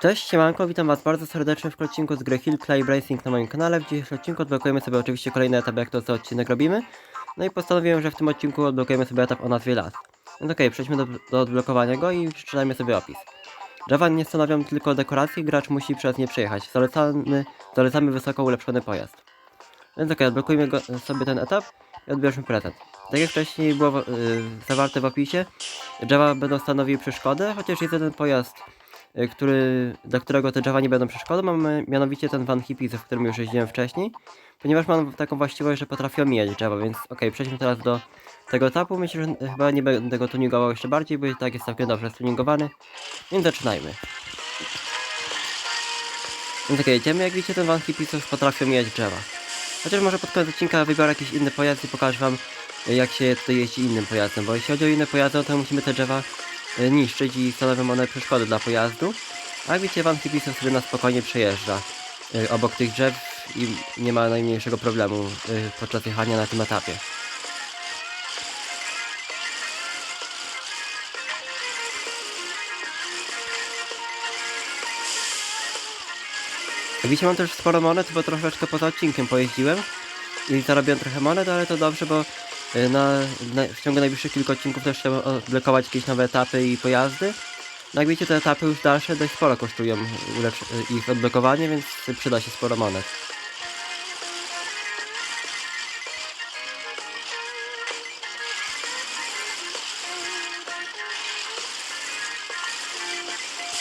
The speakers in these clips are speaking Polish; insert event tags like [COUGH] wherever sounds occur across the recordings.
Cześć, siemanko, witam was bardzo serdecznie w odcinku z gry Hill Climb Racing na moim kanale. W dzisiejszym odcinku odblokujemy sobie oczywiście kolejny etap, jak to co odcinek robimy. No i postanowiłem, że w tym odcinku odblokujemy sobie etap o nazwie Las. Więc okej, przejdźmy do, do odblokowania go i przeczytajmy sobie opis. Drzewa nie stanowią tylko dekoracji, gracz musi przez nie przejechać. Zalecamy, zalecamy wysoko ulepszony pojazd. Więc okej, odblokujmy go, sobie ten etap i odbierzmy prezent. Tak jak wcześniej było yy, zawarte w opisie, drzewa będą stanowiły przeszkodę, chociaż jest jeden pojazd, który, dla którego te drzewa nie będą przeszkodą, mamy mianowicie ten Van Hippie, w którym już jeździłem wcześniej, ponieważ mam taką właściwość, że potrafi omijać drzewa, więc okej, przejdźmy teraz do tego etapu. Myślę, że chyba nie będę go tuningował jeszcze bardziej, bo i tak jest całkiem dobrze stuningowany, więc zaczynajmy. Więc okej, jedziemy, jak widzicie ten Van Hippie już potrafi omijać drzewa. Chociaż może pod koniec odcinka wybiorę jakiś inny pojazd i pokażę wam, y, jak się tutaj jeździ innym pojazdem, bo jeśli chodzi o inne pojazdy, no to musimy te drzewa y, niszczyć i stanowią one przeszkody dla pojazdu. A widzicie, Van Hippie sobie na spokojnie przejeżdża y, obok tych drzew i nie ma najmniejszego problemu y, podczas jechania na tym etapie. Widzicie, mam też sporo monet, bo troszeczkę poza odcinkiem pojeździłem i zarobiłem trochę monet, ale to dobrze, bo y, na, na, w ciągu najbliższych kilku odcinków też chcę odblokować jakieś nowe etapy i pojazdy. No jak widzicie, te etapy już dalsze dość sporo kosztują ulecz- ich odblokowanie, więc przyda się sporo monet.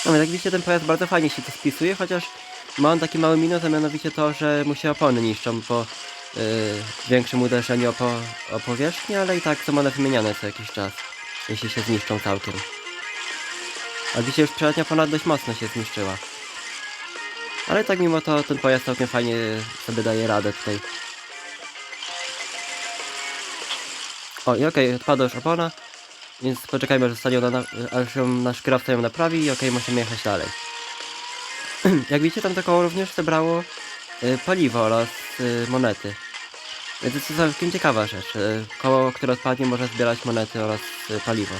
No jak widzicie, ten pojazd bardzo fajnie się to spisuje, chociaż ma on taki mały minus, a mianowicie to, że mu się opony niszczą po yy, większym uderzeniu o, po, o powierzchnię, ale i tak są one wymieniane co jakiś czas, jeśli się zniszczą całkiem. A widzicie, już przednia ponad dość mocno się zniszczyła. Ale tak mimo to ten pojazd całkiem fajnie sobie daje radę tutaj. O i okej, odpadła już opona. Więc poczekajmy, aż zostanie ona, na, aż ją nasz kierowca ją naprawi i okej, możemy jechać dalej. [CLEARS THROAT] Jak widzicie, tam to koło również zebrało y, paliwo oraz y, monety. Więc to jest całkiem ciekawa rzecz. Y, koło, które odpadnie może zbierać monety oraz y, paliwo.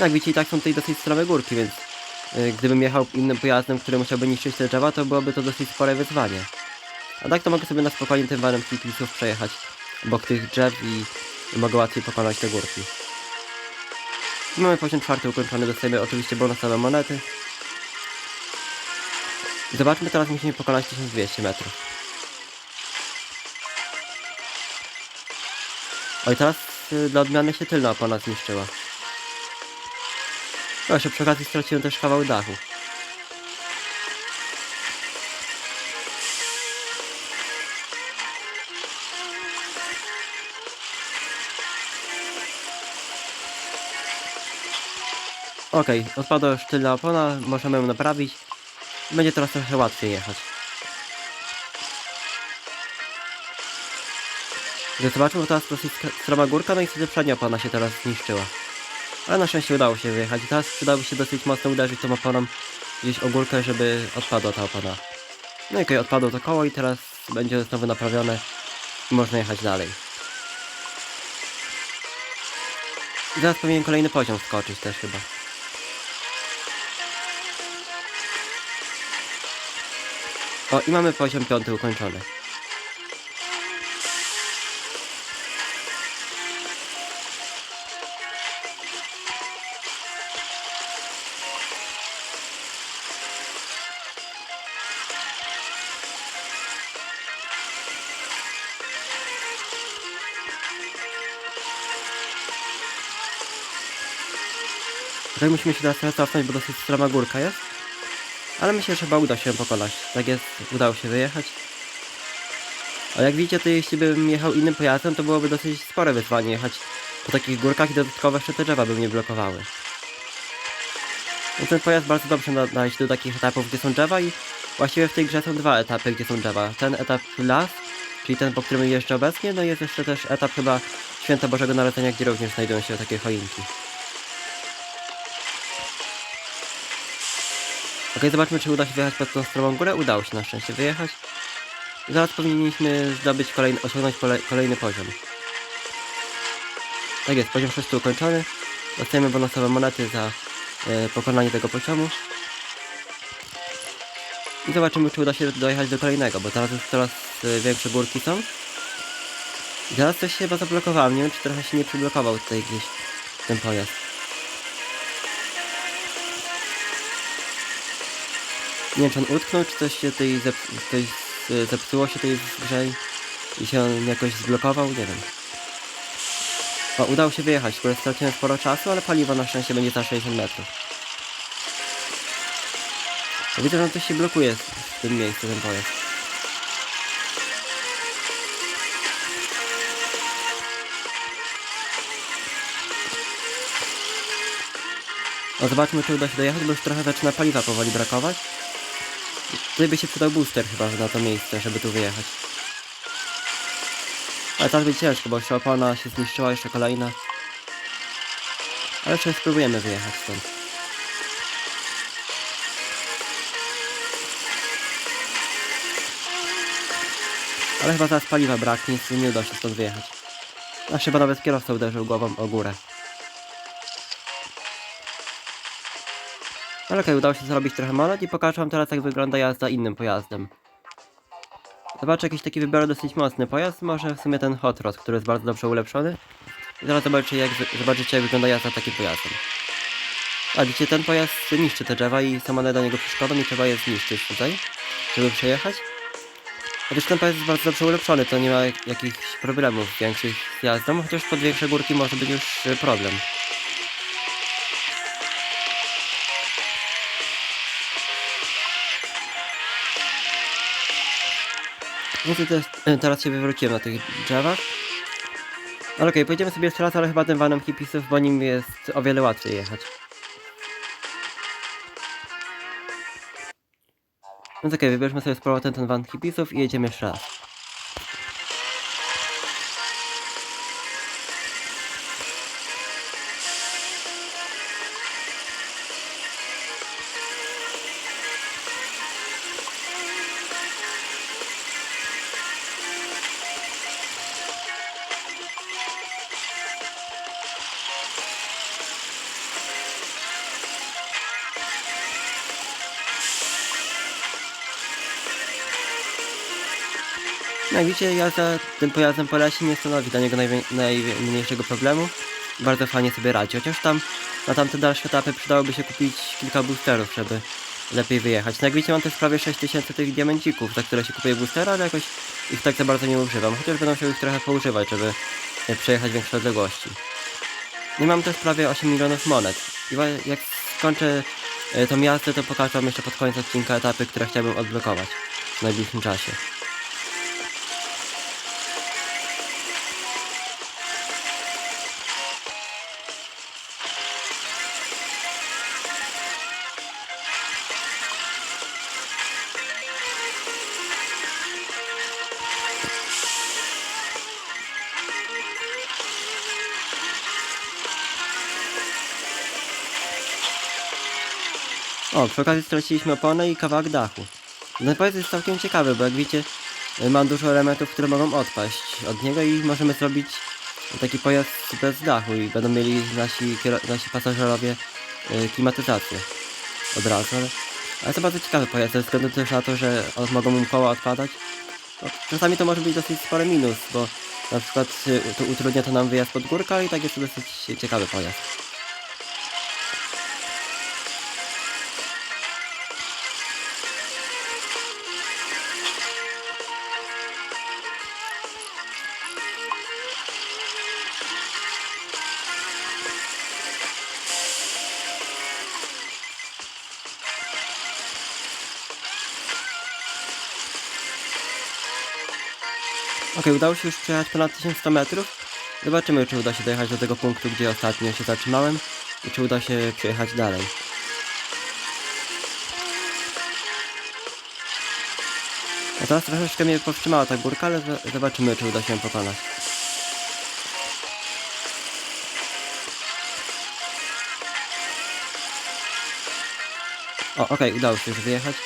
Jak widzicie, tak są tutaj dosyć strome górki, więc y, gdybym jechał innym pojazdem, który musiałby niszczyć te drzewa, to byłoby to dosyć spore wyzwanie. A tak to mogę sobie na spokojnie tym vanem Kiklisów przejechać obok tych drzew i mogę łatwiej pokonać te górki. Mamy poziom czwarty ukończony, dostajemy oczywiście bonusowe monety. Zobaczmy, teraz musimy pokonać 1200 metrów. Oj, teraz y, dla odmiany się tylna opona zniszczyła. No, jeszcze przy okazji straciłem też kawał dachu. Okej, odpadła już tylna opona, możemy ją naprawić. Będzie teraz trochę łatwiej jechać. Gdy zobaczymy, bo teraz dosyć sk- stroma górka, no i wtedy przednia opona się teraz zniszczyła. Ale na szczęście udało się wyjechać. I teraz przydałoby się dosyć mocno uderzyć tą oponą gdzieś o górkę, żeby odpadła ta opona. No i okej, odpadło to koło i teraz będzie znowu naprawione i można jechać dalej. I zaraz powinien kolejny poziom skoczyć też chyba. O, i mamy poziom piąty ukończony. Tutaj musimy się teraz cofnąć, bo dosyć stroma górka jest. Ale myślę, że chyba uda się pokonać. Tak jest, udało się wyjechać. A jak widzicie, to jeśli bym jechał innym pojazdem, to byłoby dosyć spore wyzwanie jechać po takich górkach i dodatkowo jeszcze te drzewa by mnie blokowały. Ten pojazd bardzo dobrze nadaje się do takich etapów, gdzie są drzewa i właściwie w tej grze są dwa etapy, gdzie są drzewa. Ten etap las, czyli ten, po którym jeżdżę obecnie, no jest jeszcze też etap chyba Święta Bożego Narodzenia, gdzie również znajdują się takie choinki. Okej, zobaczmy, czy uda się wyjechać pod tą stromą górę. Udało się na szczęście wyjechać. Zaraz powinniśmy zdobyć kolejny, osiągnąć kolejny poziom. Tak jest, poziom 6 ukończony. Dostajemy bonusowe monety za e, pokonanie tego poziomu. I zobaczymy, czy uda się dojechać do kolejnego, bo teraz już coraz e, większe górki są. I teraz coś się chyba zablokowałem. Nie wiem, czy trochę się nie przyblokował tutaj gdzieś ten pojazd. Nie wiem, czy on utknął, czy coś się tutaj zep coś zepsuło się w grze i- się on jakoś zblokował, nie wiem. O, udało się wyjechać, tylko straciłem sporo czasu, ale paliwo na szczęście będzie za 60 metrów. To widzę, że coś się blokuje w tym miejscu, ten pojazd. No zobaczmy, czy uda się dojechać, bo już trochę zaczyna paliwa powoli brakować. Tutaj by się przydał booster chyba na to miejsce, żeby tu wyjechać. Ale teraz będzie ciężko, bo jeszcze opona się zniszczyła, jeszcze kolejna. Ale jeszcze spróbujemy wyjechać stąd. Ale chyba teraz paliwa braknie, nie uda się stąd wyjechać. A chyba nawet kierowca uderzył głową o górę. Ale okej, udało się zrobić trochę monet i pokażę wam teraz jak wygląda jazda innym pojazdem. Zobaczę jakiś taki wybiorę dosyć mocny pojazd, może w sumie ten Hot Rod, który jest bardzo dobrze ulepszony. I zaraz zobaczycie jak, zobaczycie jak wygląda jazda takim pojazdem. A widzicie, ten pojazd niszczy te drzewa i są one do niego przeszkodą i trzeba je zniszczyć tutaj, żeby przejechać. Chociaż ten pojazd jest bardzo dobrze ulepszony, to nie ma jak- jakichś problemów większych z jazdą, chociaż pod większe górki może być już y, problem. No też, e, teraz się wywróciłem na tych drzewach. Ale okej, pojedziemy sobie jeszcze raz, ale chyba tym vanem hipisów, bo nim jest o wiele łatwiej jechać. Więc okej, wybierzmy sobie z powrotem ten van hipisów i jedziemy jeszcze raz. Jak widzicie, jazda tym pojazdem po lesie nie stanowi dla niego najmniejszego problemu. Bardzo fajnie sobie radzi, chociaż tam na tamte dalsze etapy przydałoby się kupić kilka boosterów, żeby lepiej wyjechać. No jak widzicie, mam też prawie 6000 tych diamencików, za które się kupuje boostera, ale jakoś ich tak za bardzo nie używam, chociaż będę musiał ich trochę poużywać, żeby przejechać większe odległości. Nie mam też prawie 8 milionów monet. I jak skończę e, tą jazdę, to pokażę wam jeszcze pod koniec odcinka etapy, które chciałbym odblokować w najbliższym czasie. O, przy okazji straciliśmy oponę i kawałek dachu. Ten pojazd jest całkiem ciekawy, bo jak widzicie, y, ma dużo elementów, które mogą odpaść od niego i możemy zrobić taki pojazd bez dachu i będą mieli nasi, nasi pasażerowie y, klimatyzację od razu. Ale, ale to bardzo ciekawy pojazd, ze względu też na to, że mogą mu koła odpadać. No, czasami to może być dosyć spory minus, bo na przykład y, to utrudnia to nam wyjazd pod górkę, i tak jest to dosyć ciekawy pojazd. Okej, udało się już przejechać ponad 1100 metrów. Zobaczymy, czy uda się dojechać do tego punktu, gdzie ostatnio się zatrzymałem i czy uda się przejechać dalej. A teraz troszeczkę mnie powstrzymała ta górka, ale zo- zobaczymy, czy uda się ją pokonać. O, okej, udało się już wyjechać.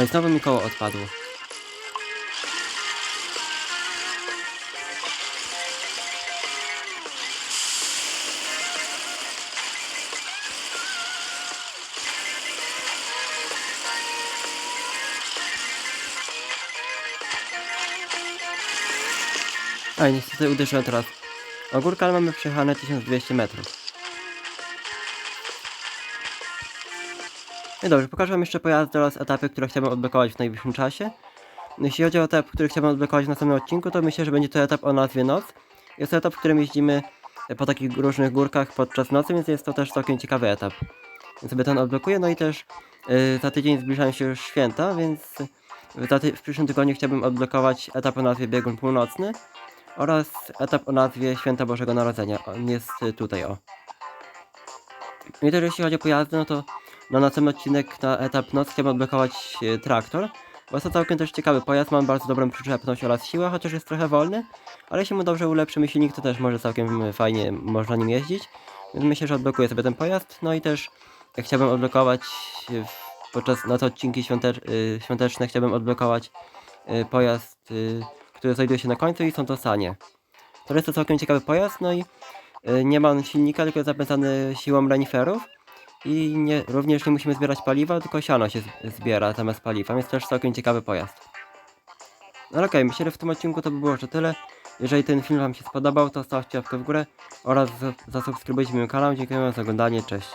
Oj, znowu mi koło odpadło. Oj, niestety uderzyłem teraz. Ogórka, ale mamy przejechane 1200 metrów. No dobrze, pokażę wam jeszcze pojazdy oraz etapy, które chciałbym odblokować w najbliższym czasie. Jeśli chodzi o etap, który chciałbym odblokować w następnym odcinku, to myślę, że będzie to etap o nazwie Noc. Jest to etap, w którym jeździmy po takich różnych górkach podczas nocy, więc jest to też całkiem ciekawy etap. Więc sobie ten odblokuję, no i też yy, za tydzień zbliżają się już święta, więc w, przyszłym tygodniu chciałbym odblokować etap o nazwie Biegun Północny oraz etap o nazwie Święta Bożego Narodzenia. On jest tutaj, o. I też jeśli chodzi o pojazdy, no to na następny odcinek na etap noc chciałbym odblokować e, traktor. Bo jest to całkiem też ciekawy pojazd, mam bardzo dobrą przyczepność oraz siłę, chociaż jest trochę wolny. Ale jeśli mu dobrze ulepszymy silnik, to też może całkiem fajnie można nim jeździć. Więc myślę, że odblokuję sobie ten pojazd. No i też e, chciałbym odblokować e, podczas na te odcinki e, świąteczne chciałbym odblokować pojazd, który znajduje się na końcu i są to sanie. To jest to całkiem ciekawy pojazd, no i nie ma on silnika, tylko jest zapędzany siłą reniferów. I nie, również nie musimy zbierać paliwa, tylko siano się zbiera zamiast paliwa, więc też całkiem ciekawy pojazd. No okej, myślę, że w tym odcinku to by było już tyle. Jeżeli ten film Wam się spodobał, to stawcie łapkę w górę oraz za- zasubskrybujcie mój kanał. Dziękuję za oglądanie, cześć.